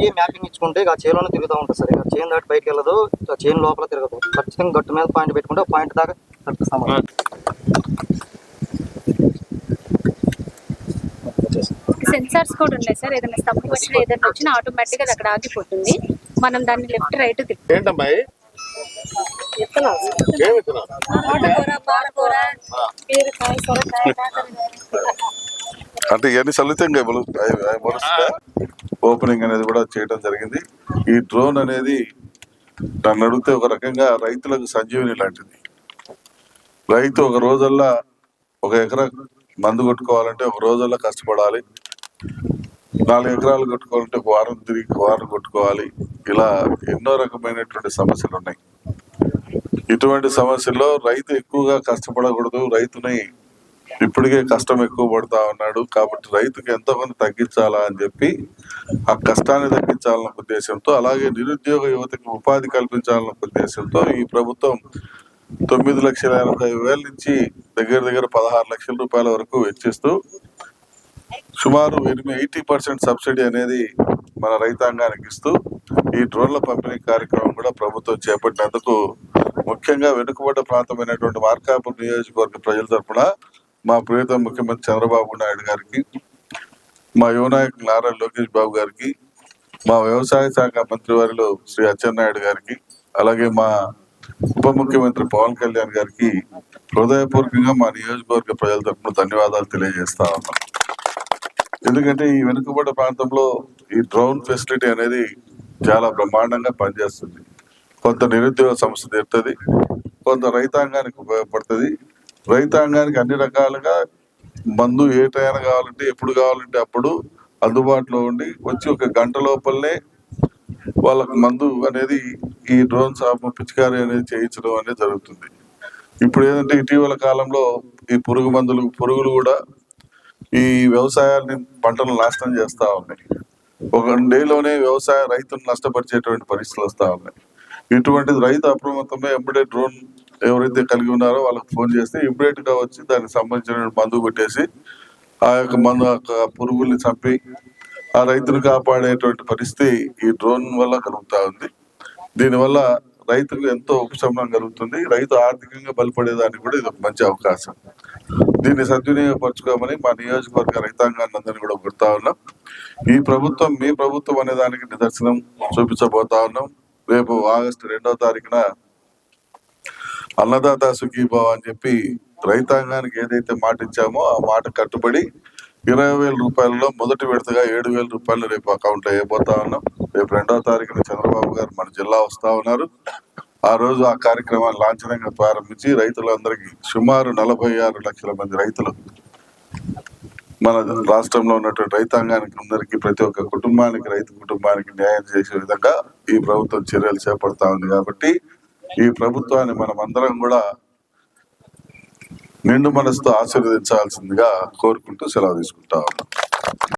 రైతుకి మ్యాపింగ్ ఇచ్చుకుంటే ఇక చేలోనే తిరుగుతూ ఉంటుంది సార్. ఇక చేను దాటి బయటకు వెళ్ళదు ఇక చేను లోపల తిరగదు. ఖచ్చితంగా గట్టు మీద పాయింట్ పెట్టుకుంటే పాయింట్ దాకా కట్టిస్తాం సెన్సార్స్ కూడా ఉన్నాయి సార్. ఏదైనా స్తంభం వచ్చినా ఏదైనా వచ్చినా ఆటోమేటిక్ అది అక్కడ ఆగిపోతుంది. మనం దాన్ని లెఫ్ట్ రైట్ తిప్పి ఏంటమ్మాయి? అంటే ఇవన్నీ అవి మొలుస్తుందా? ఓపెనింగ్ అనేది కూడా చేయడం జరిగింది. ఈ డ్రోన్ అనేది నన్ను అడిగితే ఒక రకంగా రైతులకు సంజీవని లాంటిది. రైతు ఒక రోజల్లా ఒక ఎకరా మందు కొట్టుకోవాలంటే ఒక రోజల్లా కష్టపడాలి. నాలుగు ఎకరాలు కొట్టుకోవాలంటే ఒక వారం తిరిగి వారం కొట్టుకోవాలి. ఇలా ఎన్నో రకమైనటువంటి సమస్యలు ఉన్నాయి. ఇటువంటి సమస్యల్లో రైతు ఎక్కువగా కష్టపడకూడదు. రైతుని ఇప్పటికే కష్టం ఎక్కువ పడతా ఉన్నాడు కాబట్టి రైతుకి ఎంతో కొంత తగ్గించాలా అని చెప్పి ఆ కష్టాన్ని తగ్గించాలన్న ఉద్దేశంతో అలాగే నిరుద్యోగ యువతకి ఉపాధి కల్పించాలన్న ఉద్దేశంతో ఈ ప్రభుత్వం తొమ్మిది లక్షల ఎనభై వేల నుంచి దగ్గర దగ్గర పదహారు లక్షల రూపాయల వరకు వెచ్చిస్తూ సుమారు ఎనిమిది ఎయిటీ పర్సెంట్ సబ్సిడీ అనేది మన రైతాంగానికి ఇస్తూ ఈ డ్రోన్ల పంపిణీ కార్యక్రమం కూడా ప్రభుత్వం చేపట్టినందుకు ముఖ్యంగా వెనుకబడ్డ ప్రాంతమైనటువంటి మార్కాపూర్ నియోజకవర్గ ప్రజల తరపున మా ప్రియత ముఖ్యమంత్రి చంద్రబాబు నాయుడు గారికి మా యువనాయకులు నారా లోకేష్ బాబు గారికి మా వ్యవసాయ శాఖ మంత్రివారిలో శ్రీ అచ్చెన్నాయుడు గారికి అలాగే మా ఉప ముఖ్యమంత్రి పవన్ కళ్యాణ్ గారికి హృదయపూర్వకంగా మా నియోజకవర్గ ప్రజల తరఫున ధన్యవాదాలు తెలియజేస్తా ఉన్నాం. ఎందుకంటే ఈ వెనుకబడ్డ ప్రాంతంలో ఈ డ్రోన్ ఫెసిలిటీ అనేది చాలా బ్రహ్మాండంగా పనిచేస్తుంది. కొంత నిరుద్యోగ సమస్య తీరుతుంది కొంత రైతాంగానికి ఉపయోగపడుతుంది రైతాంగానికి అన్ని రకాలుగా మందు ఏ టైం కావాలంటే ఎప్పుడు కావాలంటే అప్పుడు అందుబాటులో ఉండి వచ్చి ఒక గంట లోపలనే వాళ్ళకు మందు అనేది ఈ డ్రోన్ సాపు పిచికారీ అనేది చేయించడం అనేది జరుగుతుంది. ఇప్పుడు ఏంటంటే ఇటీవల కాలంలో ఈ పురుగు మందులు పురుగులు కూడా ఈ వ్యవసాయాన్ని పంటలు నాశనం చేస్తూ ఉన్నాయి. ఒక డేలోనే వ్యవసాయ రైతును నష్టపరిచేటువంటి పరిస్థితులు వస్తూ ఉన్నాయి. ఇటువంటిది రైతు అప్రమత్తమే ఎప్పుడే డ్రోన్ ఎవరైతే కలిగి ఉన్నారో వాళ్ళకి ఫోన్ చేస్తే ఇమ్మీడియట్గా వచ్చి దానికి సంబంధించిన మందు కొట్టేసి ఆ యొక్క మందు యొక్క పురుగుల్ని చంపి ఆ రైతును కాపాడేటువంటి పరిస్థితి ఈ డ్రోన్ వల్ల కలుగుతా ఉంది. దీనివల్ల రైతుకు ఎంతో ఉపశమనం కలుగుతుంది. రైతు ఆర్థికంగా బలపడేదానికి కూడా ఇది ఒక మంచి అవకాశం. దీన్ని సద్వినియోగపరచుకోమని మా నియోజకవర్గ రైతాంగాన్ని అందరినీ కూడా కొడతా ఉన్నాం. ఈ ప్రభుత్వం మీ ప్రభుత్వం అనే దానికి నిదర్శనం చూపించబోతా ఉన్నాం. రేపు ఆగస్టు రెండవ తారీఖున అన్నదాత సుఖీభావ అని చెప్పి రైతాంగానికి ఏదైతే మాట ఇచ్చామో ఆ మాట కట్టుబడి ఇరవై వేల రూపాయలలో మొదటి విడతగా ఏడు వేల రూపాయలు రేపు అకౌంట్ వేయబోతా ఉన్నాం. రేపు రెండవ తారీఖున చంద్రబాబు గారు మన జిల్లా వస్తా ఉన్నారు. ఆ రోజు ఆ కార్యక్రమాన్ని లాంఛనంగా ప్రారంభించి రైతులందరికీ సుమారు నలభై ఆరు లక్షల మంది రైతులు మన రాష్ట్రంలో ఉన్నటువంటి రైతాంగానికి అందరికీ ప్రతి ఒక్క కుటుంబానికి రైతు కుటుంబానికి న్యాయం చేసే విధంగా ఈ ప్రభుత్వం చర్యలు చేపడతా ఉంది కాబట్టి ఈ ప్రభుత్వాన్ని మనం అందరం కూడా నిండు మనసుతో ఆశీర్వదించాల్సిందిగా కోరుకుంటూ సెలవు తీసుకుంటా ఉన్నాం.